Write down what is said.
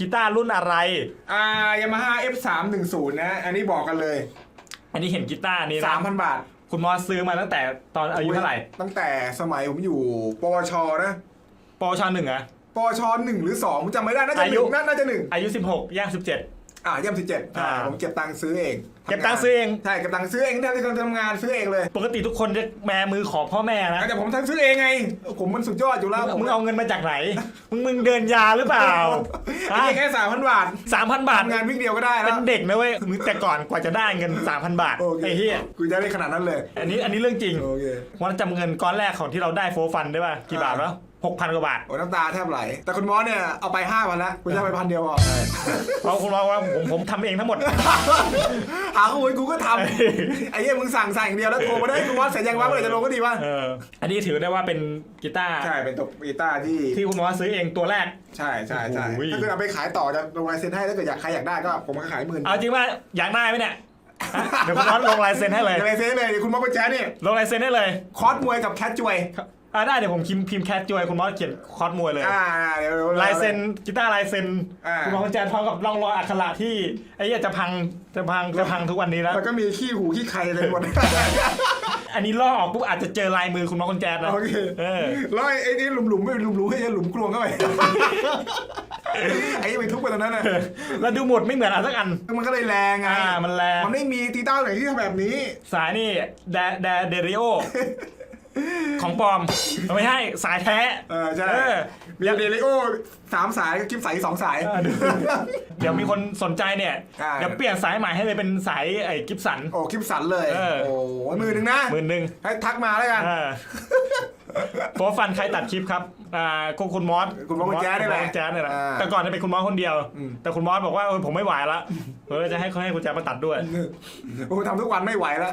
กีตาร์รุ่นอะไร อ่ายามาฮ่า F310 นะ อันนี้บอกกันเลย อันนี้เห็นกีตาร์นี้นะ3,000 บาทคุณมอสซื้อมาตั้งแต่ตอนอายุเท่าไหร่ ตั้งแต่สมัยผมอยู่ปวชนะปวชหนึ่งอะปวชหนึ่งหรือสองผมจำไม่ได้ น่าจะอาหยุนึ่งน่าน่าจะหนึ่งอายุ 16ย่าง17 อ่าเยี่ยมสิบเจ็ดอ่า ผมเก็บตังค์ซื้อเองเก็บตังค์ซื้อเอง ใช่เก็บตังค์ซื้อเองแทนที่จะทำงานซื้อเองเลยปกติทุกคนจะแมมือขอพ่อแม่นะ แต่ผมทั้งซื้อเองไง ผมมันสุดยอดอยู่แล้ว มึงเอาเงินมาจากไหน มึงมึงเดินยาหรือเปล่า ไอ้แค่สามพันบาทสามพันบาททำงานวิ่งเดียวก็ได้แล้เป็วนเด็กนะเว้ยมึงแต่ก่อนกว่าจะได้เงิน3,000บาทโอเคไอ้เหี้ยกูจะได้ขนาดนั้นเลย อันนี้อันนี้เรื่องจริงโอเค วันจำเงินก้อนแรกของที่เราได้โฟร์ฟันได้ป่ะกี่บาทวะหกพันกว่าบาท โอ้น้ำตาแทบไหล แต่คุณมอสเนี่ยเอาไปห้าพันแล้วกูจะเอาไปพันเดียวพอเพราะคุณว่าว่าผมผมทำเองทั้งหมด หาข้อมูลกูก็ทำไอ้เหี้ยมึงสั่งสั่งอย่างเดียวแล้วโทรมาได้คุณมอสเสร็จยังวะเมื่อไหร่จะลงก็ดีวะเออ อันนี้ถือได้ว่าเป็นกีตาร์ใช่เป็นตัวกีตาร์ที่ที่คุณมอสซื้อเองตัวแรก ใช่ใช่ใช่โอ้โห ถ้าเกิดเอาไปขายต่อจะลงลายเซ็นให้ถ้าเกิดอยากใครอยากได้ก็ผมก็ขายหมื่นเอาจริงว่าอยากได้ไหมเนี่ยฮะเดี๋ยวคุณมอสลงลายเซ็นให้เลยลายเซ็นเลยคุณมอสเป็นแจ๊สนี่ลงลายเซ็นให้เลยคอสมวยกับแคทจวยอ่าได้เดี๋ยวผมพิมพ์พิมพ์แคทจวยคุณมอสเขียนคอร์สมวยเลย อ่าเดี๋ยวลายเซ็นกีตาร์ลายเซ็นอ่า คุณมอสคุณแจนพร้อมกับร่องรอยอักขระที่ไอ้เหี้ยจะพังจะพังจะพังทุกวันนี้แล้ว แล้วก็มีขี้หูขี้ใครเลยหมด อันนี้ลอกออกปุ๊บอาจจะเจอลายมือคุณมอสคุณแจนนะโอเคเออแล้วไอ้ไอ้นี่หลุมๆไม่หลุมๆให้หลุมกลวงเข้าไป ไอ้ยังไปทุบไปตรงนั้นน่ะแล้วดูหมดไม่เหมือนอันสักอัน มันก็เลยแรงไงอ่ามันแรง มันไม่มีตีต้าไหนที่ทำแบบนี้ สายนี่แดแดเดริโอของปลอมไม่ใช่สายแท้เออใช่เออมีเดลิโอสามสายกิฟใสสองสายเออดูเดี๋ยวมีคนสนใจเนี่ยอ่า เดี๋ยวเปลี่ยนสายใหม่ให้เลยเป็นสายไอ้กิฟสัน โอ้คลิปสันเลย เออ โอ้มือหนึ่งนะ หมื่นหนึ่งให้ทักมาแล้วกัน เออ โฟร์ฟันใครตัดคลิปครับอ่าก็คุณมอสคุณมอสคุณแจ๊ดนี่แหละคุณมอสคุณแจ๊ดนี่แหละอ่าแต่ก่อนจะเป็นคุณมอสคนเดียว อืม แต่คุณมอสบอกว่าเออผมไม่ไหวละเออจะให้เขาให้คุณแจ๊ดมาตัดด้วยโอ้ทำทุกวันไม่ไหวแล้ว